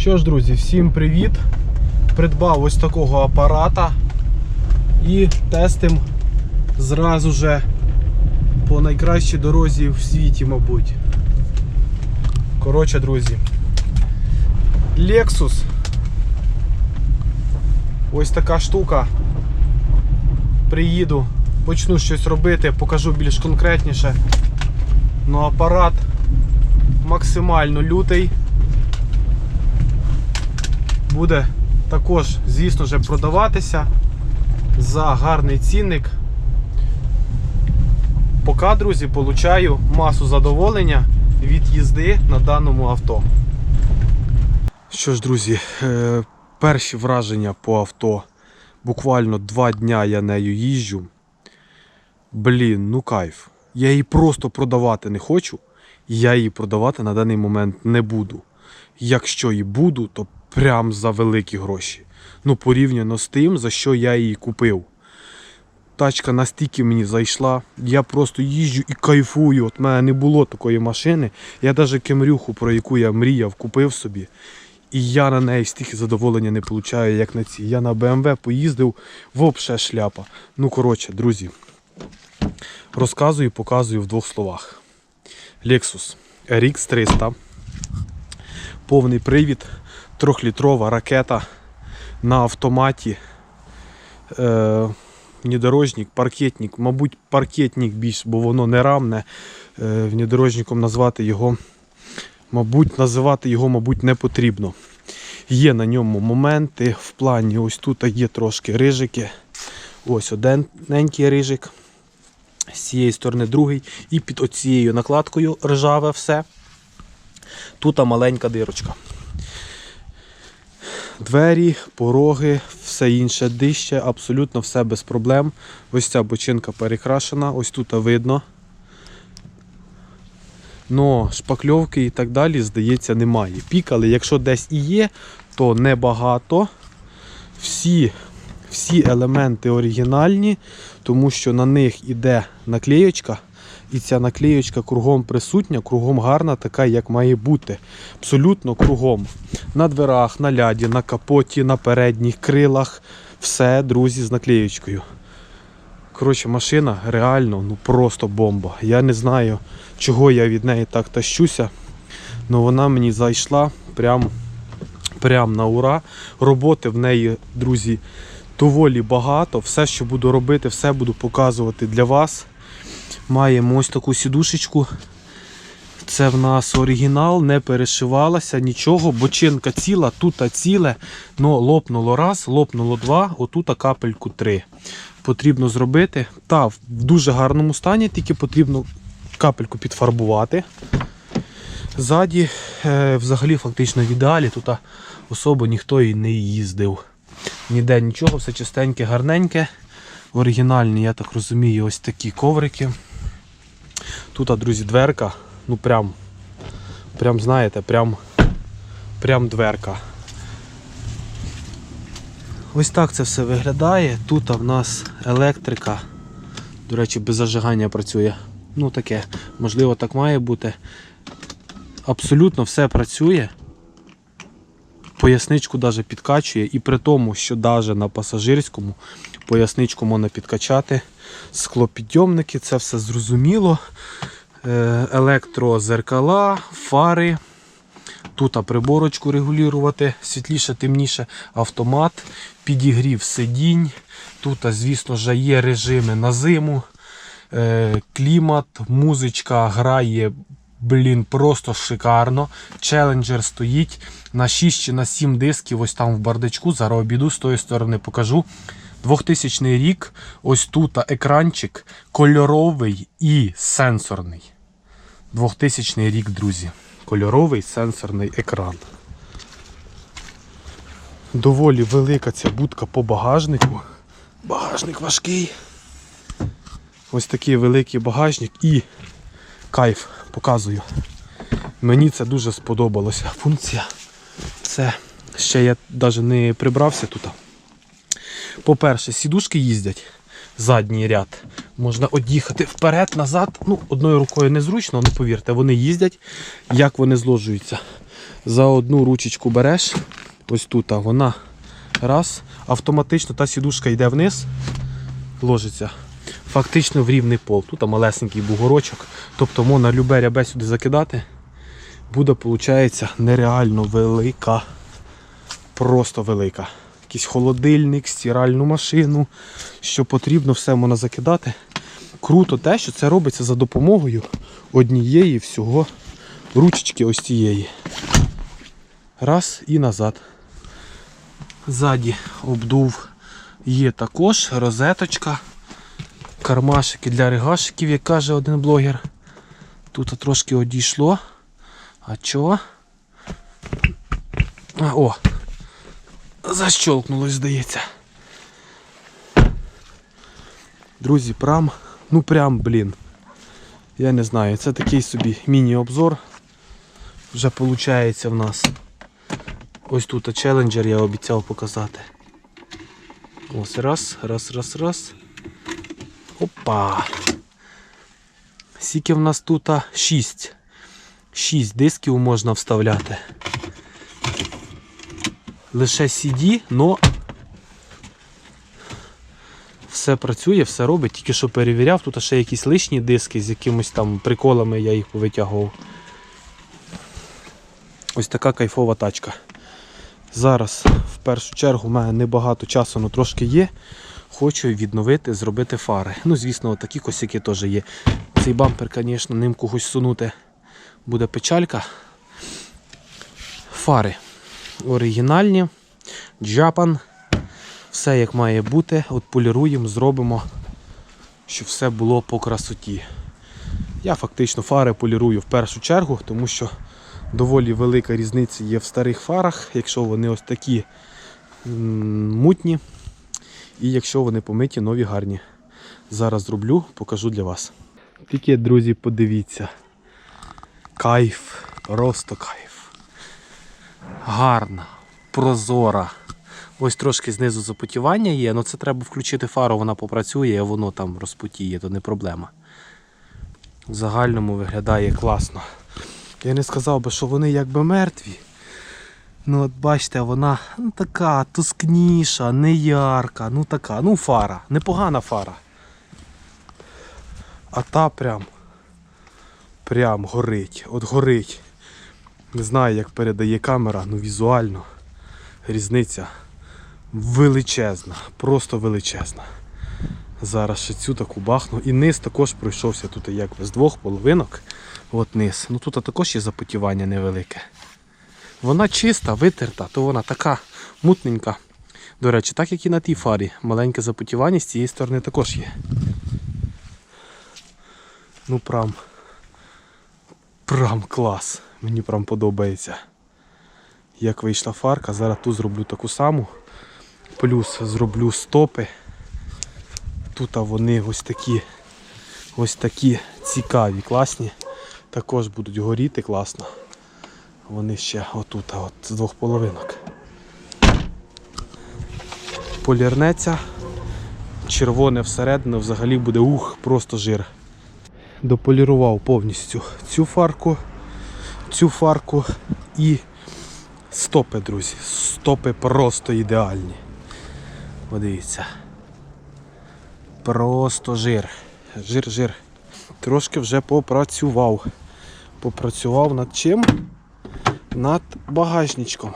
Що ж, друзі, всім привіт! Придбав ось такого апарата і тестим зразу же по найкращій дорозі в світі, мабуть. Коротше, друзі. Lexus. Ось така штука. Приїду, почну щось робити, покажу більш конкретніше. Ну, апарат максимально лютий. Буде також, звісно ж, продаватися за гарний цінник. Поки, друзі, получаю масу задоволення від їзди на даному авто. Що ж, друзі, е, перші враження по авто. Буквально два дня я нею їжджу. Блін, ну кайф. Я її просто продавати не хочу. Я її продавати на даний момент не буду. Якщо і буду, то прям за великі гроші. Ну, порівняно з тим, за що я її купив. Тачка настільки мені зайшла, я просто їжджу і кайфую. От мене не було такої машини. Я навіть кемрюху, про яку я мріяв, купив собі. І я на неї стільки задоволення не получаю, як на цій. Я на BMW поїздив, вовше шляпа. Ну, коротше, друзі, розказую, показую в двох словах. Lexus RX 300. Повний привід, трьохлітрова ракета на автоматі. Е, внедорожник, паркетник, мабуть, паркетник більш, бо воно не рамне. Е, внедорожником назвати його, мабуть, називати його, мабуть, не потрібно. Є на ньому моменти в плані, ось тут є трошки рижики. Ось одненький рижик. З цієї сторони другий. І під оцією накладкою ржаве все. Тут маленька дирочка. Двері, пороги, все інше дище, абсолютно все без проблем. Ось ця бочинка перекрашена, ось тут видно. Но шпакльовки і так далі, здається, немає. Пікали, якщо десь і є, то небагато. Всі, всі елементи оригінальні, тому що на них іде наклеєчка. І ця наклеєчка кругом присутня, кругом гарна, така, як має бути. Абсолютно кругом. На дверах, на ляді, на капоті, на передніх крилах. Все, друзі, з наклеєчкою. Коротше, машина реально ну просто бомба. Я не знаю, чого я від неї так тащуся. але вона мені зайшла прям, прям на ура. Роботи в неї, друзі, доволі багато. Все, що буду робити, все буду показувати для вас. Маємо ось таку сідушечку. Це в нас оригінал, не перешивалася, нічого. Бочинка ціла, тут ціле, но лопнуло раз, лопнуло два, отут капельку три. Потрібно зробити. Та в дуже гарному стані, тільки потрібно капельку підфарбувати. Ззаді, е, взагалі, фактично в ідеалі, тут особо ніхто і не їздив. Ніде нічого, все чистеньке, гарненьке. Оригінальні, я так розумію, ось такі коврики. Тут, друзі, дверка. Ну прям, прям знаєте, прям, прям дверка. Ось так це все виглядає. Тут в нас електрика. До речі, без зажигання працює. Ну таке, можливо, так має бути. Абсолютно все працює. Поясничку навіть підкачує, і при тому, що навіть на пасажирському поясничку можна підкачати. Склопідйомники, це все зрозуміло. Е, Електрозеркала, фари. Тут приборочку регулювати, світліше, темніше, автомат, підігрів сидінь. Тут, звісно ж, є режими на зиму, е, клімат, музичка грає, блін, просто шикарно. Челенджер стоїть на 6 чи на 7 дисків, ось там в бардачку. Зараз обіду з тої сторони покажу. 2000 рік, ось тут екранчик кольоровий і сенсорний. 2000 рік, друзі. Кольоровий сенсорний екран. Доволі велика ця будка по багажнику. Багажник важкий. Ось такий великий багажник і кайф показую. Мені це дуже сподобалося. Функція. Це ще я навіть не прибрався тут. По-перше, сідушки їздять задній ряд. Можна од'їхати вперед, назад. Ну, одною рукою незручно, але повірте, вони їздять, як вони зложуються. За одну ручечку береш, ось тут, а вона раз, автоматично та сідушка йде вниз, ложиться. Фактично в рівний пол. Тут малесенький бугорочок. Тобто можна любе рябе сюди закидати. Буде, виходить, нереально велика. Просто велика. Якийсь холодильник, стиральну машину. Що потрібно, все можна закидати. Круто те, що це робиться за допомогою однієї всього ручечки ось цієї. Раз і назад. Ззаді обдув є також розеточка. Кармашики для ригашиків, як каже один блогер. Тут трошки одійшло. А чого? О! Защолкнулось, здається. Друзі, прям, ну прям, блін. Я не знаю, це такий собі міні-обзор. Вже виходить в нас. Ось тут челенджер я обіцяв показати. Ось раз, раз, раз, раз. Опа. Скільки в нас тут 6. 6 дисків можна вставляти. Лише CD, но все працює, все робить, тільки що перевіряв, тут ще якісь лишні диски з якимось там приколами, я їх повитягував. Ось така кайфова тачка. Зараз, в першу чергу, в мене небагато часу, але трошки є. Хочу відновити, зробити фари. Ну, звісно, такі косяки теж є. Цей бампер, звісно, ним когось сунути буде печалька. Фари оригінальні, Japan. Все як має бути. От поліруємо, зробимо, щоб все було по красоті. Я фактично фари полірую в першу чергу, тому що доволі велика різниця є в старих фарах, якщо вони ось такі мутні. І якщо вони помиті, нові гарні. Зараз зроблю, покажу для вас. Тільки, друзі, подивіться. Кайф, просто кайф. Гарна, прозора. Ось трошки знизу запотівання є, але це треба включити фару, вона попрацює, а воно там розпотіє, то не проблема. В загальному виглядає класно. Я не сказав би, що вони якби мертві. Ну от бачите, вона ну, така тускніша, не ярка, ну така, ну фара, непогана фара. А та прям прям горить, от горить. Не знаю, як передає камера, ну візуально різниця величезна, просто величезна. Зараз ще цю таку бахну. І низ також пройшовся тут якби з двох половинок. От низ. Ну тут також є запотівання невелике. Вона чиста, витерта, то вона така мутненька. До речі, так як і на тій фарі. Маленьке запотівання з цієї сторони також є. Ну прям. Прям клас. Мені прям подобається. Як вийшла фарка, зараз тут зроблю таку саму. Плюс зроблю стопи. Тут вони ось такі ось такі цікаві, класні. Також будуть горіти класно. Вони ще отут, от з двох половинок. Полірнеться. Червоне всередину взагалі буде ух, просто жир. Дополірував повністю цю фарку, цю фарку і стопи, друзі. Стопи просто ідеальні. Подивіться. Просто жир. Жир, жир. Трошки вже попрацював. Попрацював над чим? Над багажничком.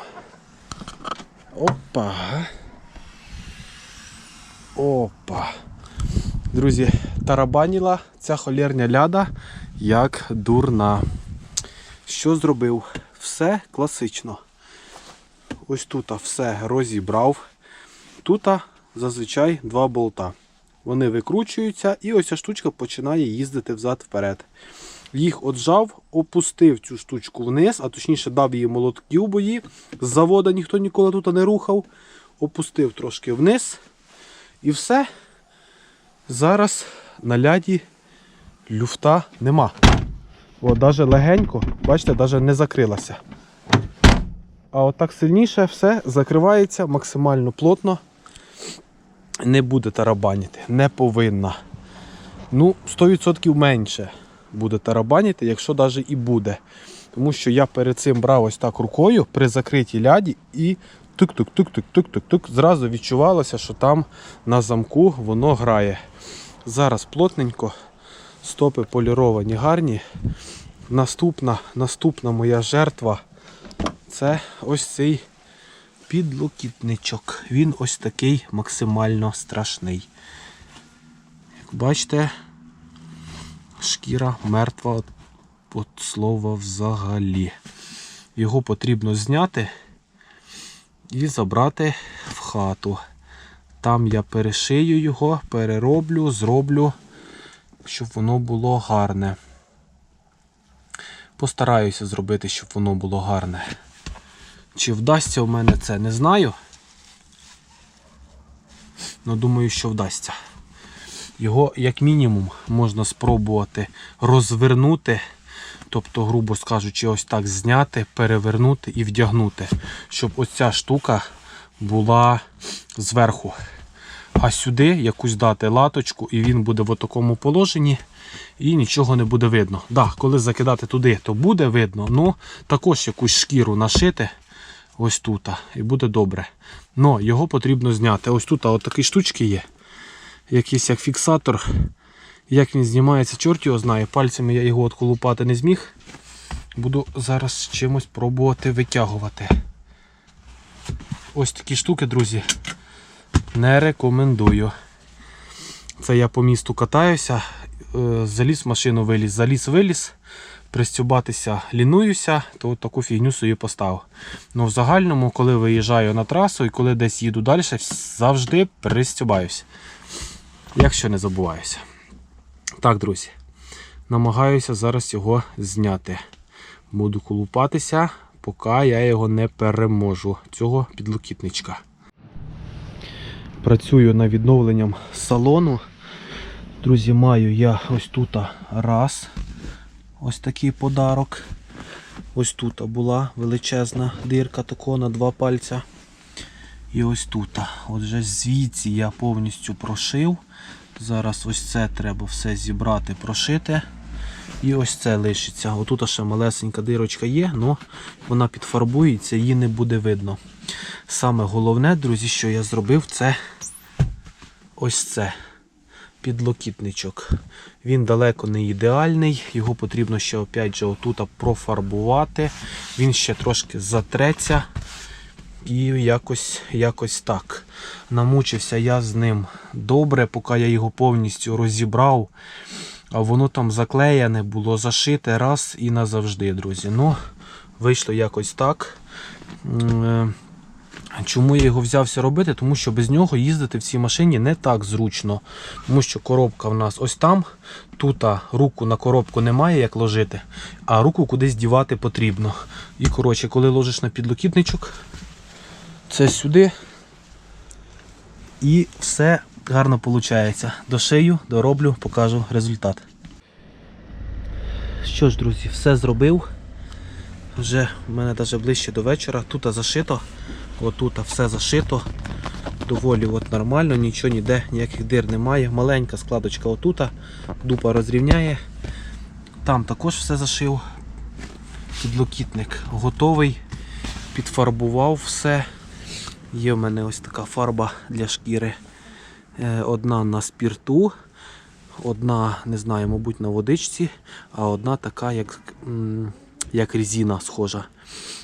Опа. Опа. Друзі, тарабаніла ця холєрня ляда як дурна. Що зробив? Все класично. Ось тут все розібрав. Тут зазвичай два болта. Вони викручуються і ось ця штучка починає їздити взад-вперед. Їх отжав, опустив цю штучку вниз, а точніше дав її молотків бої. З завода ніхто ніколи тут не рухав. Опустив трошки вниз. І все. Зараз на ляді люфта нема. О, навіть легенько, бачите, навіть не закрилася. А отак сильніше все закривається максимально плотно. Не буде тарабаніти, не повинна. Ну, 100% менше буде тарабаніти, якщо навіть і буде. Тому що я перед цим брав ось так рукою при закритій ляді і тук-тук-тук-тук-тук-тук-тук. Зразу відчувалося, що там на замку воно грає. Зараз плотненько, стопи поліровані гарні. Наступна, наступна моя жертва це ось цей підлокітничок. Він ось такий максимально страшний. Як бачите, шкіра мертва от, слова взагалі. Його потрібно зняти і забрати в хату. Там я перешию його, перероблю, зроблю, щоб воно було гарне. Постараюся зробити, щоб воно було гарне. Чи вдасться в мене це, не знаю. Ну, думаю, що вдасться. Його, як мінімум, можна спробувати розвернути, тобто, грубо скажучи, ось так зняти, перевернути і вдягнути, щоб ось ця штука була зверху. А сюди якусь дати латочку, і він буде в такому положенні, і нічого не буде видно. Да, коли закидати туди, то буде видно, ну також якусь шкіру нашити ось тут, і буде добре. Но його потрібно зняти. Ось тут от такі штучки є. Якийсь як фіксатор. Як він знімається, чорт його знає. Пальцями я його отколупати не зміг. Буду зараз чимось пробувати витягувати. Ось такі штуки, друзі. Не рекомендую. Це я по місту катаюся, е, заліз в машину виліз, заліз виліз, пристюбатися лінуюся, то от таку фігню собі поставив. Ну в загальному, коли виїжджаю на трасу і коли десь їду далі, завжди пристюбаюся. Якщо не забуваюся. Так, друзі, намагаюся зараз його зняти. Буду колупатися, поки я його не переможу, цього підлокітничка. Працюю над відновленням салону. Друзі, маю я ось тут раз. Ось такий подарок. Ось тут була величезна дирка такого на два пальця. І ось тут. Отже, звідси я повністю прошив. Зараз ось це треба все зібрати, прошити. І ось це лишиться. Отут ще малесенька дирочка є, але вона підфарбується, її не буде видно. Саме головне, друзі, що я зробив, це ось це підлокітничок. Він далеко не ідеальний, його потрібно ще опять же отут профарбувати. Він ще трошки затреться. І якось якось так. Намучився я з ним добре, поки я його повністю розібрав. А воно там заклеєне, було зашите раз і назавжди, друзі. Ну, вийшло якось так. Чому я його взявся робити? Тому що без нього їздити в цій машині не так зручно. Тому що коробка в нас ось там. Тут руку на коробку немає як ложити, а руку кудись дівати потрібно. І коротше, коли ложиш на підлокітничок, це сюди. І все гарно виходить. Дошию, дороблю, покажу результат. Що ж, друзі, все зробив. Вже в мене навіть ближче до вечора. Тут зашито. Отут все зашито. Доволі от нормально, нічого ніде, ніяких дир немає. Маленька складочка отут. Дупа розрівняє. Там також все зашив. Підлокітник готовий. Підфарбував все. Є в мене ось така фарба для шкіри. Е, Одна на спірту, одна, не знаю, мабуть, на водичці, а одна така, як як резина схожа.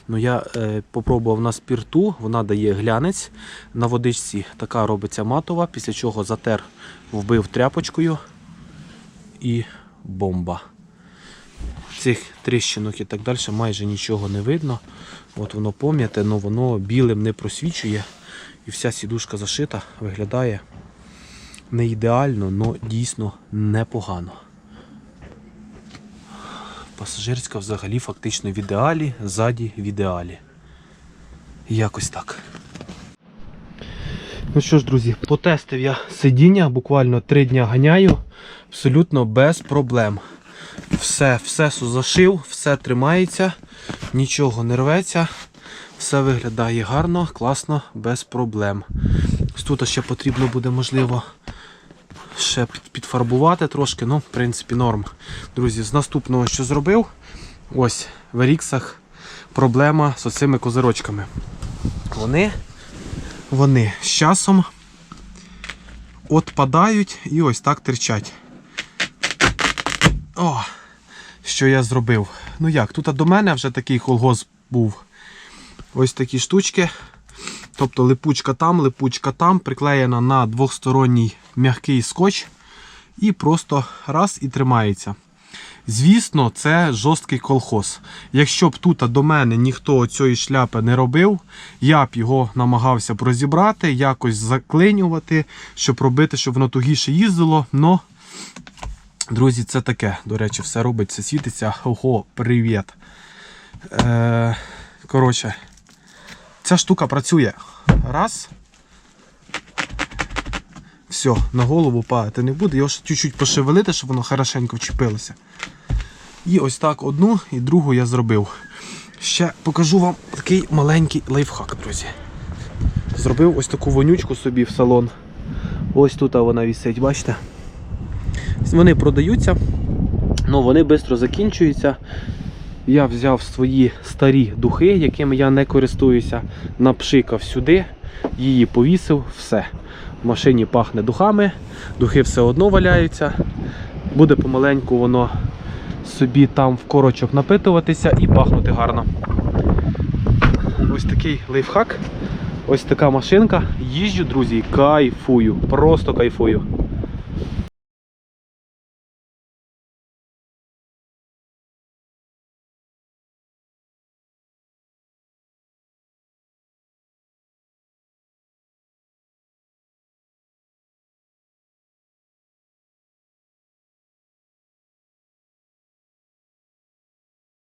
Ну, Я е, попробував на спірту, вона дає глянець. На водичці така робиться матова, після чого затер, вбив тряпочкою і бомба. Цих тріщинок і так далі майже нічого не видно. От Воно пом'яте, але воно білим не просвічує. І вся сідушка зашита, виглядає не ідеально, але дійсно непогано. Пасажирська взагалі фактично в ідеалі, ззаді в ідеалі. Якось так. Ну що ж, друзі, потестив я сидіння, буквально 3 дня ганяю, абсолютно без проблем. Все, все зашив, все тримається, нічого не рветься, все виглядає гарно, класно, без проблем. Тут ще потрібно буде, можливо, ще підфарбувати трошки, ну, в принципі, норм. Друзі, з наступного, що зробив, ось в Еріксах проблема з оцими козирочками. Вони, вони з часом отпадають і ось так терчать. О, що я зробив? Ну як, тут до мене вже такий колгосп був. Ось такі штучки. Тобто липучка там, липучка там, приклеєна на двохсторонній м'який скотч і просто раз і тримається. Звісно, це жорсткий колхоз. Якщо б тут до мене ніхто цієї шляпи не робив, я б його намагався б розібрати, якось заклинювати, щоб робити, щоб воно тугіше їздило. Но, друзі, це таке. До речі, все робить, все світиться. Ого, привіт. Е, коротше, ця штука працює. Раз. Все, на голову падати не буде. Його ще чуть-чуть пошевелити, щоб воно хорошенько вчепилося. І ось так одну і другу я зробив. Ще покажу вам такий маленький лайфхак, друзі. Зробив ось таку вонючку собі в салон. Ось тут вона висить, бачите? Вони продаються, але вони швидко закінчуються. Я взяв свої старі духи, якими я не користуюся, напшикав сюди, її повісив, все. В машині пахне духами, духи все одно валяються. Буде помаленьку воно собі там в корочок напитуватися і пахнути гарно. Ось такий лайфхак. Ось така машинка. Їжджу, друзі, кайфую. Просто кайфую.